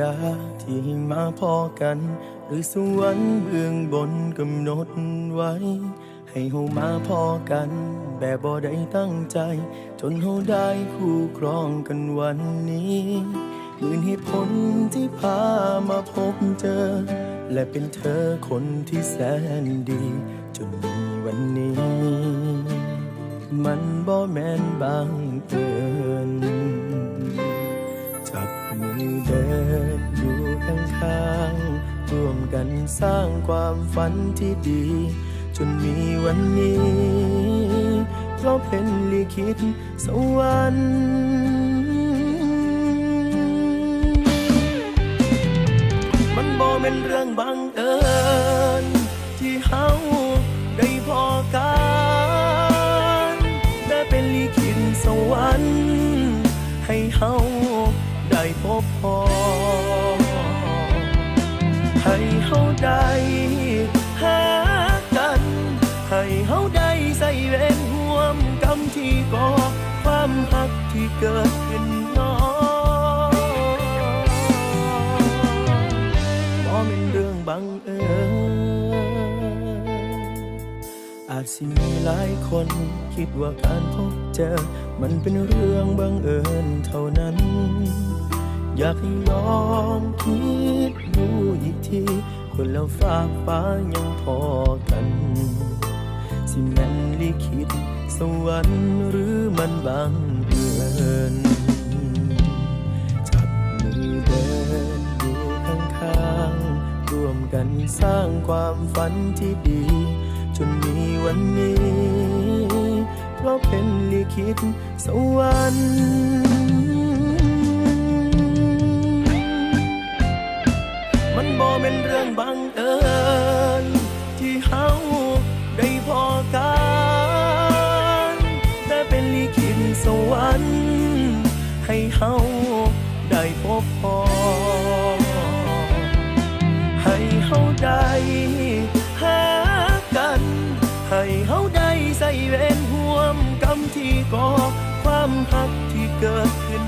ดาที่มาพอกัน หรือสวรรค์เบื้องบนกำหนดไว้ ให้เฮามาพอกัน แบบบ่ได้ตั้งใจ จนเฮาได้คู่ครองกันวันนี้มื่นเหตุผลที่พามาพบเจอ และเป็นเธอคนที่แสนดี จนมีวันนี้ มันบ่แม่นบางเอิญจับมือเดินอยู่ข้างๆร่วมกันสร้างความฝันที่ดี จนมีวันนี้ เพราะเป็นลิขิตสวรรค์มันบ่เป็นเรื่องบังเอิญที่เฮาได้พอกันได้เป็นลิขิตสวรรค์ให้เฮาได้พบพอให้เฮาได้ ให้เฮาได้ใส่เวรห่วมกรรมที่ก่อความหักที่เกิดขึ้นน้อบ่เป็นเรื่องบังเอิญอาจสิมีหลายคนคิดว่าการพบเจอ มันเป็นเรื่องบังเอิญเท่านั้น อยากให้ลองคิดดูอีกทีคนแล้วฝากฟ้ายังพอกัน สวรรค์หรือมันบังเอิญจับมือเดินอยู่ข้างๆร่วมกันสร้างความฝันที่ดี จนมีวันนี้ เพราะเป็นลิขิตสวรรค์มันบ่เป็นเรื่องบังเอิญ วรรค์ให้เฮาได้พบพอ ให้เฮาได้หากัน ให้เฮาได้ใส่เวรห่วมกรรมที่ก่อความหักที่เกิดขึ้น